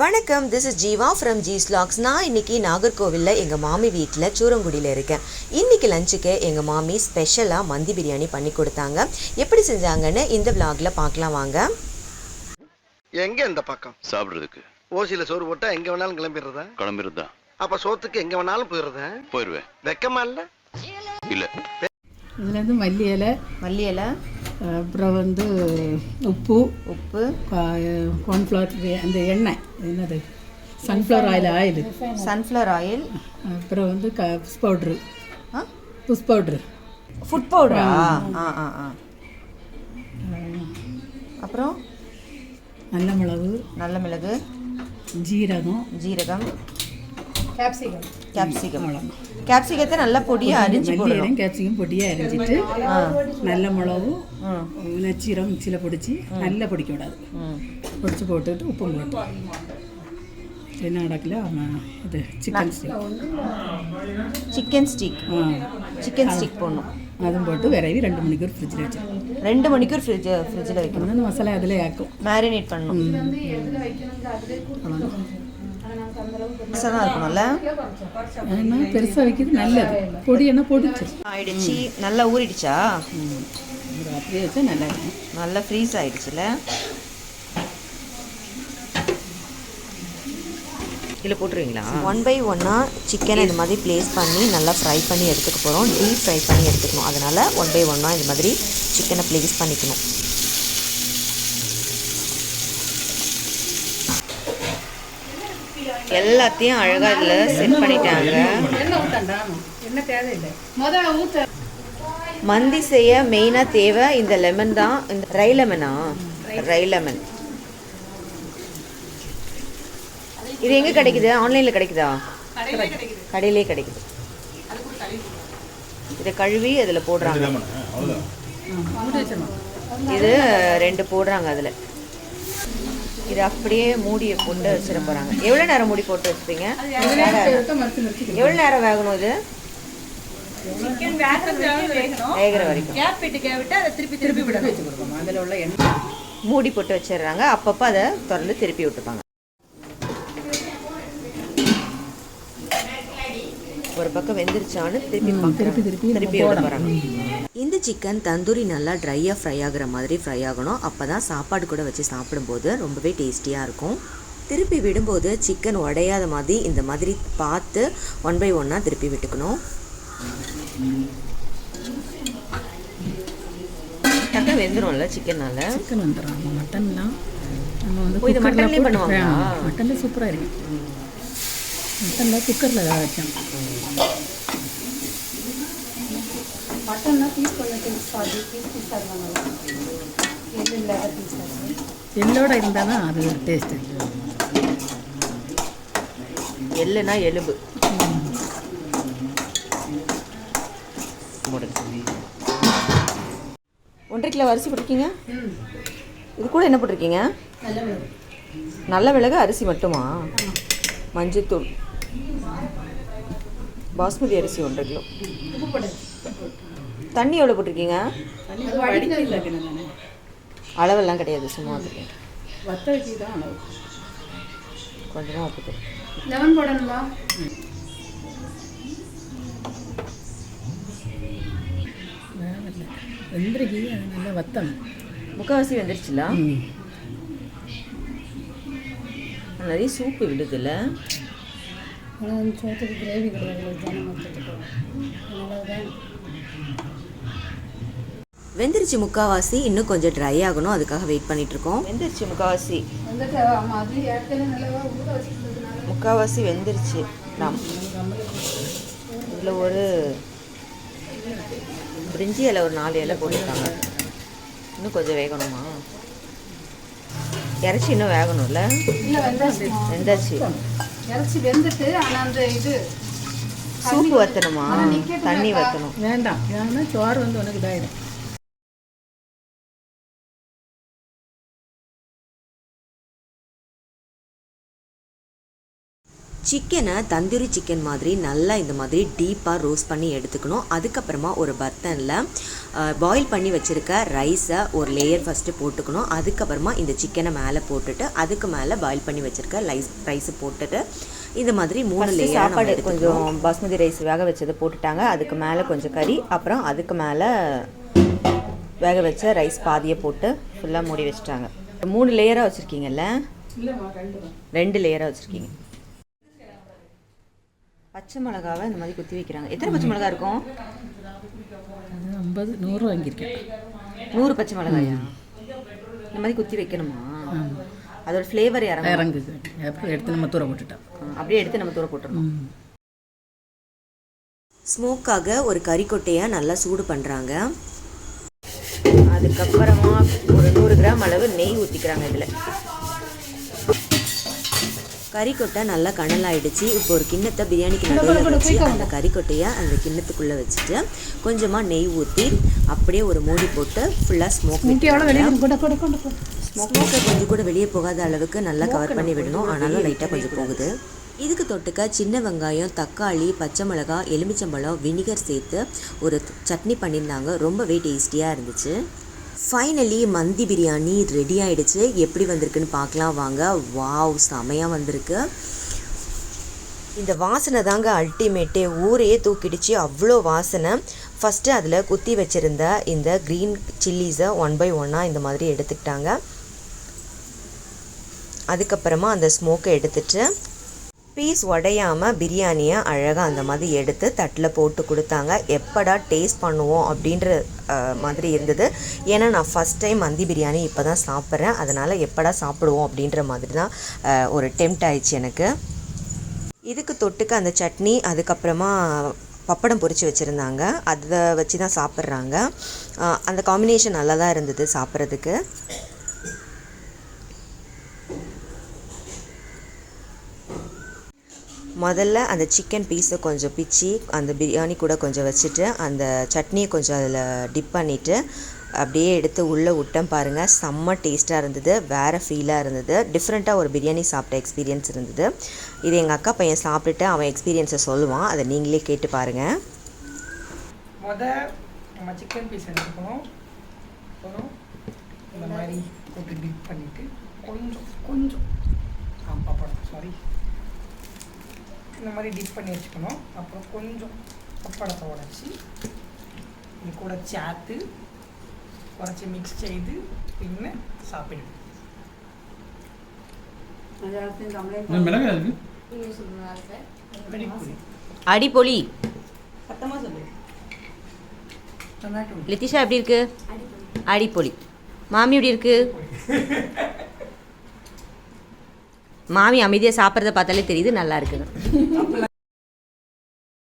வணக்கம் this is Jeeva from G slacks நான் இன்னைக்கு நாகர்கோவிலில் எங்கள் மாமி வீட்டில் சூரங்குடியில் இருக்கேன். இன்னைக்கு லஞ்சுக்கு எங்கள் மாமி ஸ்பெஷலாக மந்தி பிரியாணி பண்ணி கொடுத்தாங்க. எப்படி செஞ்சாங்கன்னு இந்த vlogல பார்க்கலாம் வாங்க. எங்க இந்த பக்கம்? சாப்பிடுறதுக்கு. ஓசியில சோறு போட்டா எங்க வேணாலும் கிளம்பிடுறதா? கிளம்பிருந்தான் அப்ப சோத்துக்கு எங்க வேணாலும் போயிடுறதா? போயிடுவேன். வெக்கமா இல்ல? இல்ல. இதில் வந்து மல்லி இலை மல்லி இலை அப்புறம் வந்து உப்பு உப்பு கார்ன்ஃப்ளவர் அந்த எண்ணெய் என்னது? Sunflower oil oil sunflower oil அப்புறம் வந்து க புஷ் பவுட்ரு ஆ? புஷ் பவுட்ரு ஃபுட் பவுடரா ஆ. ஆ ஆ அப்புறம்? நல்ல மிளகு. நல்ல மிளகு. ஜீரகம். ஜீரகம். கேப்சிகம் கேப்சிகம் கேப்சிகத்தை நல்லா பொடியாக அரிஞ்சு போடணும். கேப்சிகம் பொடியாக அரிஞ்சிட்டு நல்ல மிளகு ம் நச்சீரம் மிக்சியில் பொடிச்சு நல்லா பொடிக்க விடாது. பொடிச்சு போட்டுட்டு உப்பு போட்டு. என்ன நடக்கல? இது chicken stick chicken stick chicken stick போடணும். அதுவும் போட்டு விரவி ரெண்டு மணிக்கூர் ஃப்ரிட்ஜில் வச்சிருக்கோம் ரெண்டு மணிக்கூர் ஃப்ரிட்ஜ் ஃப்ரிட்ஜில் வைக்கணும். அந்த மசாலா அதில் ஆக்கும். மேரினேட் மிக்ஸாக இருக்கணும்ல பெருசாக வைக்கிறது நல்லது பொடி என்ன பொடிச்சு ஆயிடுச்சு. நல்லா ஊறிடுச்சா? அப்படியே வச்சா நல்லா இருக்கும் நல்லா ஃப்ரீஸ் ஆயிடுச்சுல? இதில் போட்டுருவீங்களா? ஒன் பை ஒன்னாக சிக்கனை இந்த மாதிரி ப்ளேஸ் பண்ணி நல்லா ஃப்ரை பண்ணி எடுத்துக்க போகிறோம் டீப் ஃப்ரை பண்ணி எடுத்துக்கணும். அதனால் ஒன் பை ஒன்னாக இந்த மாதிரி சிக்கனை ப்ளேஸ் பண்ணிக்கணும். எல்லாத்தையும் அழகாக இதில் செட் பண்ணிட்டாங்க. மந்தி செய்ய மெயினாக தேவை இந்த லெமன் தான். இந்த ரை லெமனா ரை லெமன் இது எங்கே கிடைக்குது? ஆன்லைனில் கிடைக்குதா? கடையிலே கிடைக்குது. இதை கழுவி அதில் போடுறாங்க. இது ரெண்டு போடுறாங்க அதில். இது அப்படியே மூடியை போட்டு வச்சிட போகிறாங்க எவ்வளோ நேரம் மூடி போட்டு வச்சுப்பீங்க? எவ்வளோ நேரம் வேகணும் இது? வேகிற வரைக்கும். மூடி போட்டு வச்சிடுறாங்க. அப்பப்போ அதை திறந்து திருப்பி விட்டுப்பாங்க. ஒரு பக்கம் வெந்துருச்சான்னு திருப்பி திருப்பி திருப்பி திருப்பி விட. போகிறாங்க இந்த சிக்கன் தந்தூரி நல்லா ட்ரையாக ஃப்ரை ஆகுற மாதிரி ஃப்ரை ஆகணும். அப்போ தான் சாப்பாடு கூட வச்சு சாப்பிடும்போது ரொம்பவே டேஸ்டியாக இருக்கும். திருப்பி விடும்போது சிக்கன் உடையாத மாதிரி இந்த மாதிரி பார்த்து ஒன் பை ஒன்னாக திருப்பி விட்டுக்கணும். டக்கா வெந்துரும்ல சிக்கனால சிக்கன் வந்துடும் மட்டன்லாம் நம்ம வந்து ஓ, குக்கர்ல மட்டன்ல குக்கரில் வேக வைக்கணும். எள்ளோட இருந்தால் தான் அது டேஸ்ட்டு எள்ளுனா எலும்பு. ஒன்றரை கிலோ அரிசி போட்டிருக்கீங்க? இது கூட என்ன போட்டிருக்கீங்க? நல்ல மிளகு அரிசி மட்டுமா? மஞ்சத்தூள். பாஸ்மதி அரிசி ஒன்றரை கிலோ. தண்ணி எவ்வளோ போட்டிருக்கீங்க? அளவெல்லாம் கிடையாது சும்மா போட்டிருக்கேன். வத்த வச்சு தான் அளவு கொஞ்சமாக உப்பு. லெமன் போடணுங்களா வெந்திரிக்கி நல்லா வத்தணும் முக்கால்வாசி வெந்துருச்சுல? நிறைய சூப்பு விடுதுல்ல ஆனால் சோத்துக்கு கிரேவி கிடையாது ஜனம் வச்சுட்டு அதனால வெந்துருச்சு முக்காவாசி இன்னும் கொஞ்சம் ட்ரை ஆகணும் அதுக்காக வெயிட் பண்ணிட்டு இருக்கோம். வெந்துருச்சு முக்காவாசி முக்காவாசி வெந்துருச்சு. நாம் இதில் ஒரு பிரிஞ்சி இலை ஒரு நாலு இலை போட்டிருக்காங்க. இன்னும் கொஞ்சம் வேகணுமா? இறச்சி இன்னும் வேகணும்ல? வெந்தாச்சு இறச்சி வெந்துட்டு ஆனால் அந்த இது சூப்பு வற்றணுமா தண்ணி வற்றணும் வேண்டாம். ஏன்னா சோறு வந்து உனக்கு இதாயிடும் சிக்கனை தந்தூரி சிக்கன் மாதிரி நல்லா இந்த மாதிரி டீப்பாக ரோஸ்ட் பண்ணி எடுத்துக்கணும். அதுக்கப்புறமா ஒரு பர்த்தனில் பாயில் பண்ணி வச்சுருக்க ரைஸை ஒரு லேயர் ஃபஸ்ட்டு போட்டுக்கணும். அதுக்கப்புறமா இந்த சிக்கனை மேலே போட்டுட்டு அதுக்கு மேலே பாயில் பண்ணி வச்சுருக்க ரைஸ் ரைஸை போட்டுட்டு இந்த மாதிரி மூணு லேயர் சாப்பாடு கொஞ்சம் பாஸ்மதி ரைஸ் வேக வச்சதை போட்டுட்டாங்க. அதுக்கு மேலே கொஞ்சம் கறி அப்புறம் அதுக்கு மேலே வேக வச்ச ரைஸ் பாதியை போட்டு ஃபுல்லாக மூடி வச்சுட்டாங்க. மூணு லேயராக வச்சுருக்கீங்கல்ல? ரெண்டு லேயராக வச்சுருக்கீங்க. பச்சை மிளகாவை இந்த மாதிரி குத்தி வைக்கிறாங்க. எத்தனை பச்சை மிளகா இருக்கும்? ஐம்பது நூறு வாங்கியிருக்கேன். நூறு பச்சை மிளகாயா? இந்த மாதிரி குத்தி வைக்கணுமா? அதோட ஃப்ளேவர் இறங்க இறங்குது. அப்புறம் எடுத்து நம்ம தூர போட்டுட்டோம். அப்படியே எடுத்து நம்ம தூர போட்டுருணும் ம். ஸ்மோக்காக ஒரு கறிக்கொட்டையை நல்லா சூடு பண்ணுறாங்க அதுக்கப்புறமா ஒரு நூறு கிராம் அளவு நெய் ஊற்றிக்கிறாங்க இதில். கறிக்கொட்டை நல்லா கனலாயிடுச்சு. இப்போ ஒரு கிண்ணத்தை பிரியாணிக்கு நடுவில் வச்சு அந்த கறிக்கொட்டையை அந்த கிண்ணத்துக்குள்ளே வச்சுட்டு கொஞ்சமாக நெய் ஊற்றி அப்படியே ஒரு மூடி போட்டு ஃபுல்லாக ஸ்மோக் ஸ்மோக்கை கொஞ்சம் கூட வெளியே போகாத அளவுக்கு நல்லா கவர் பண்ணி விடணும். ஆனாலும் லைட்டாக கொஞ்சம் போகுது. இதுக்கு தொட்டுக்க சின்ன வெங்காயம் தக்காளி பச்சை மிளகாய் எலுமிச்சம்பழம் வினிகர் சேர்த்து ஒரு சட்னி பண்ணியிருந்தாங்க. ரொம்பவே டேஸ்டியாக இருந்துச்சு. ஃபைனலி மந்தி பிரியாணி ரெடி ஆகிடுச்சு எப்படி வந்திருக்குன்னு பார்க்கலாம். வாங்க. வாவ் செமையாக வந்திருக்கு. இந்த வாசனை தாங்க அல்டிமேட்டே ஊரையே தூக்கிடுச்சு. அவ்வளோ வாசனை. ஃபஸ்ட்டு அதில் குத்தி வச்சுருந்த இந்த க்ரீன் சில்லிஸை ஒன் பை ஒன்னாக இந்த மாதிரி எடுத்துக்கிட்டாங்க. அதுக்கப்புறமா அந்த ஸ்மோக்கை எடுத்துகிட்டு பீஸ் உடையாமல் பிரியாணியை அழகாக அந்த மாதிரி எடுத்து தட்டில் போட்டு கொடுத்தாங்க. எப்படா டேஸ்ட் பண்ணுவோம் அப்படின்ற மாதிரி இருந்தது. ஏன்னா நான் ஃபஸ்ட் டைம் மந்தி பிரியாணி இப்போ தான் சாப்பிட்றேன். அதனால் எப்படா சாப்பிடுவோம் அப்படின்ற மாதிரி தான் ஒரு டெம்ட் ஆயிடுச்சு எனக்கு. இதுக்கு தொட்டுக்க அந்த சட்னி அதுக்கப்புறமா பப்படம் பொரித்து வச்சுருந்தாங்க. அதை வச்சு தான் சாப்பிட்றாங்க அந்த காம்பினேஷன் நல்லா தான் இருந்தது சாப்பிட்றதுக்கு. முதல்ல அந்த சிக்கன் பீஸை கொஞ்சம் பிச்சு அந்த பிரியாணி கூட கொஞ்சம் வச்சுட்டு அந்த சட்னியை கொஞ்சம் அதில் டிப் பண்ணிவிட்டு அப்படியே எடுத்து உள்ளே விட்டேன் பாருங்கள் செம்ம டேஸ்ட்டாக இருந்தது வேறு ஃபீலாக இருந்தது. டிஃப்ரெண்ட்டாக ஒரு பிரியாணி சாப்பிட்ட எக்ஸ்பீரியன்ஸ் இருந்தது. இது எங்கள் அக்கா பையன் சாப்பிட்டுட்டு அவன் எக்ஸ்பீரியன்ஸை சொல்லுவான். அதை நீங்களே கேட்டு பாருங்கள் நம்ம சிக்கன் பீஸ் எடுத்துக்கணும். அப்புறம் இந்த மாதிரி போட்டு டிப் பண்ணிவிட்டு கொஞ்சம் கொஞ்சம் ஆ சாரி இந்த மாதிரி டிப் பண்ணி வச்சுக்கணும். அப்புறம் கொஞ்சம் பப்படத்தை உடச்சி இது கூட சேர்த்து உடச்சி மிக்ஸ் மிளகா இருக்கு? வெடிப்புரி அடிப்பொலி. லித்திஷா எப்படி இருக்கு? அடிப்பொலி. மாமி எப்படி இருக்கு? மாமி அமைதியாக சாப்பிட்றத பார்த்தாலே தெரியுது நல்லா இருக்குங்க